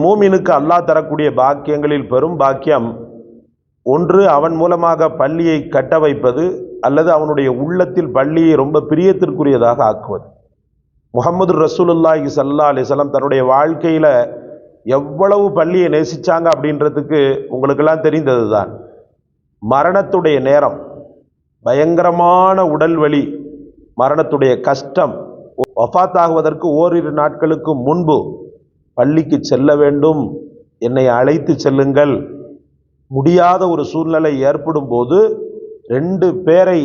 மூமினுக்கு அல்லாஹ் தரக்கூடிய பாக்கியங்களில் பெரும் பாக்கியம் ஒன்று அவன் மூலமாக பள்ளியை கட்ட வைப்பது அல்லது அவனுடைய உள்ளத்தில் பள்ளியை ரொம்ப பிரியத்திற்குரியதாக ஆக்குவது. முகமது ரசூலுல்லாஹி சல்லா அலிசல்லாம் தன்னுடைய வாழ்க்கையில் எவ்வளவு பள்ளியை நேசித்தாங்க அப்படின்றதுக்கு உங்களுக்கெல்லாம் தெரிந்தது தான் மரணத்துடைய நேரம் பயங்கரமான உடல் வலி மரணத்துடைய கஷ்டம் ஒஃபாத்தாகுவதற்கு ஓரிரு நாட்களுக்கு முன்பு பள்ளிக்கு செல்ல வேண்டும். என்னை அழைத்து செல்லுங்கள். முடியாத ஒரு சூழ்நிலை ஏற்படும் போது ரெண்டு பேரை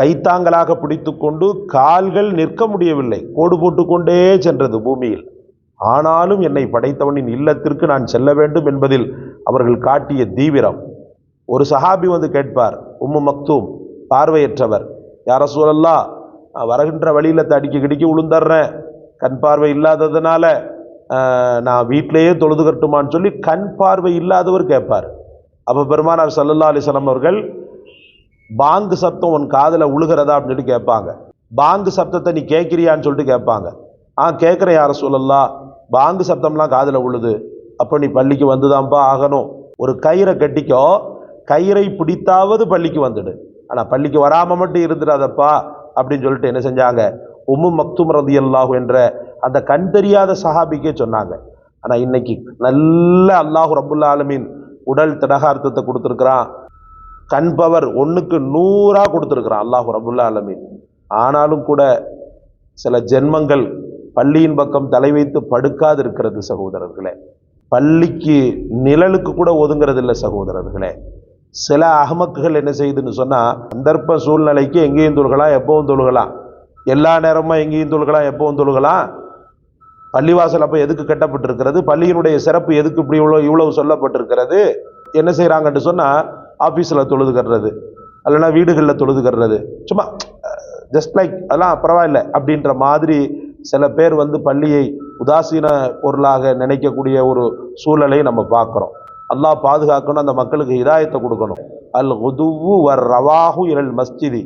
கைத்தாங்கலாக பிடித்துக்கொண்டு கால்கள் நிற்க முடியவில்லை. கோடு போட்டுக்கொண்டே சென்றது பூமியில். ஆனாலும் என்னை படைத்தவனின் இல்லத்திற்கு நான் செல்ல வேண்டும் என்பதில் அவர்கள் காட்டிய தீவிரம். ஒரு சஹாபி வந்து கேட்பார் உம்மு மக்தூம் பார்வையற்றவர். யார சூழல்லா வருகின்ற வழியில் தடிக்க கிடிக்க உளுந்தர்றேன். கண் பார்வை இல்லாததுனால நான் வீட்டிலேயே தொழுது கட்டுமான்னு சொல்லி கண் பார்வை இல்லாதவர் கேட்பார். அப்போ பெருமானார் சல்லல்லா அலிஸ்லாம் அவர்கள் பாங்கு சப்தம் உன் காதில் உழுகிறதா? அப்படின்னு கேட்பாங்க. பாங்கு சப்தத்தை நீ கேட்குறியான்னு சொல்லிட்டு கேட்பாங்க. ஆ கேட்குற யார சொல்லலாம் பாங்கு சப்தம்லாம் காதில் உழுது. அப்போ நீ பள்ளிக்கு வந்துதான்ப்பா ஆகணும். ஒரு கயிறை கட்டிக்கோ. கயிறை பிடித்தாவது பள்ளிக்கு வந்துடு. ஆனால் பள்ளிக்கு வராமல் மட்டும் இருந்துடாதப்பா. அப்படின்னு சொல்லிட்டு என்ன செஞ்சாங்க? உம்மு மக்தும் ரதியல்லாஹு என்ற அந்த கண் தெரியாத சஹாபிக்கே சொன்னாங்க. ஆனால் இன்னைக்கு நல்ல அல்லாஹு ரபுல்லா ஆலமீன் உடல் திடகார்த்தத்தை கொடுத்துருக்குறான். கண் பவர் ஒன்றுக்கு நூறாக கொடுத்துருக்குறான் அல்லாஹு ரபுல்லா ஆலமீன். ஆனாலும் கூட சில ஜென்மங்கள் பள்ளியின் பக்கம் தலை வைத்து படுக்காது இருக்கிறது சகோதரர்களே. பள்ளிக்கு நிழலுக்கு கூட ஒதுங்கிறது இல்லை சகோதரர்களே. சில அகமக்குகள் என்ன செய்யுதுன்னு சொன்னால் சந்தர்ப்ப சூழ்நிலைக்கு எங்கேயும் தொழுகலாம் எப்பவும் தொழுகலாம். எல்லா நேரமும் எங்கேயும் தொழுகலாம் எப்பவும் தொழுகலாம். பள்ளிவாசல் அப்போ எதுக்கு கட்டப்பட்டிருக்கிறது? பள்ளியினுடைய சிறப்பு எதுக்கு இப்படி இவ்வளோ இவ்வளவு சொல்லப்பட்டிருக்கிறது? என்ன செய்கிறாங்கன்னு சொன்னால் ஆஃபீஸில் தொழுது கட்டுறது. இல்லைன்னா வீடுகளில் தொழுது கட்டுறது. சும்மா ஜஸ்ட் லைக் அதெல்லாம் பரவாயில்ல அப்படின்ற மாதிரி சில பேர் வந்து பள்ளியை உதாசீன பொருளாக நினைக்கக்கூடிய ஒரு சூழலை நம்ம பார்க்குறோம். அல்லாஹ் பாதுகாக்கணும் அந்த மக்களுக்கு இதாயத்தை கொடுக்கணும். அல் உதுவு வர் ரவாஹு இரல் மஸ்ஜிதி.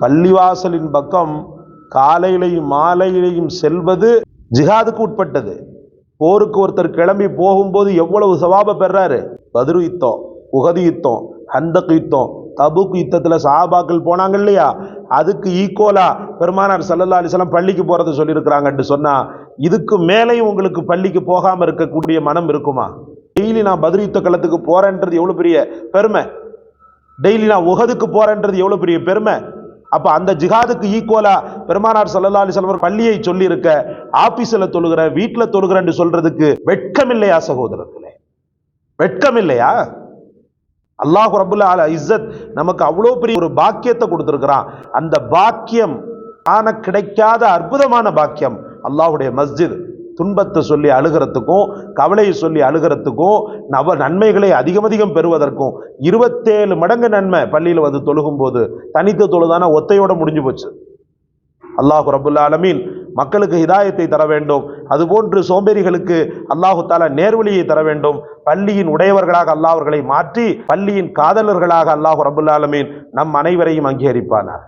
பள்ளிவாசலின் பக்கம் காலையிலையும் மாலையிலையும் செல்வது ஜிஹாதுக்கு உட்பட்டது. போருக்கு ஒருத்தர் கிளம்பி போகும்போது எவ்வளவு சவாப பெறாரு? பதுரு யுத்தம் உகது யுத்தம் ஹந்தக் யுத்தம் தபுக்கு யுத்தத்தில் சஹாபாக்கள் போனாங்க இல்லையா? அதுக்கு ஈக்குவலா பெருமானார் சல்லல்லா அலிஸ்லாம் பள்ளிக்கு போகிறத சொல்லியிருக்கிறாங்கன்னு சொன்னால் இதுக்கு மேலேயும் உங்களுக்கு பள்ளிக்கு போகாமல் இருக்கக்கூடிய மனம் இருக்குமா? டெய்லி நான் பத்ரு யுத்த களத்துக்கு போகிறேன்றது எவ்வளோ பெரிய பெருமை? டெய்லி நான் உகதுக்கு போகிறேன்றது எவ்வளோ பெரிய பெருமை? அப்போ அந்த ஜிஹாதுக்கு ஈக்குவலா பெருமானார் சல்லல்லா அலிஸ்லாம் பள்ளியை சொல்லியிருக்க ஆபீஸ்ல தொழுகிற வீட்டுல தொழுகிறேன்னு சொல்றதுக்கு வெட்கம் இல்லையா சகோதரர்களே? வெட்கம் இல்லையா அல்லாஹ் ரபுல்ல அல இஸ்ஸத் நமக்கு அவ்வளோ பெரிய ஒரு பாக்கியத்தை கொடுத்துருக்கிறான். அந்த பாக்கியம் ஆன கிடைக்காத அற்புதமான பாக்கியம் அல்லாஹுடைய மஸ்ஜித். துன்பத்தை சொல்லி அழுகிறதுக்கும் கவலையை சொல்லி அழுகிறதுக்கும் நவ நன்மைகளை அதிகம் அதிகம் பெறுவதற்கும் இருபத்தேழு மடங்கு நன்மை பள்ளியில் வந்து தொழுகும் போது தனித்து தொழுதான ஒத்தையோட முடிஞ்சு போச்சு. அல்லாஹு ரபுல்ல ஆலமீன் மக்களுக்கு ஹிதாயத்தை தர வேண்டும். அதுபோன்று சோம்பேறிகளுக்கு அல்லாஹு தாலா நேர்வழியை தர வேண்டும். பள்ளியின் உடையவர்களாக அல்லாஹ் அவர்களை மாற்றி பள்ளியின் காதலர்களாக அல்லாஹு ரபுல்லாலமீன் நம் அனைவரையும் அங்கீகரிப்பானாக.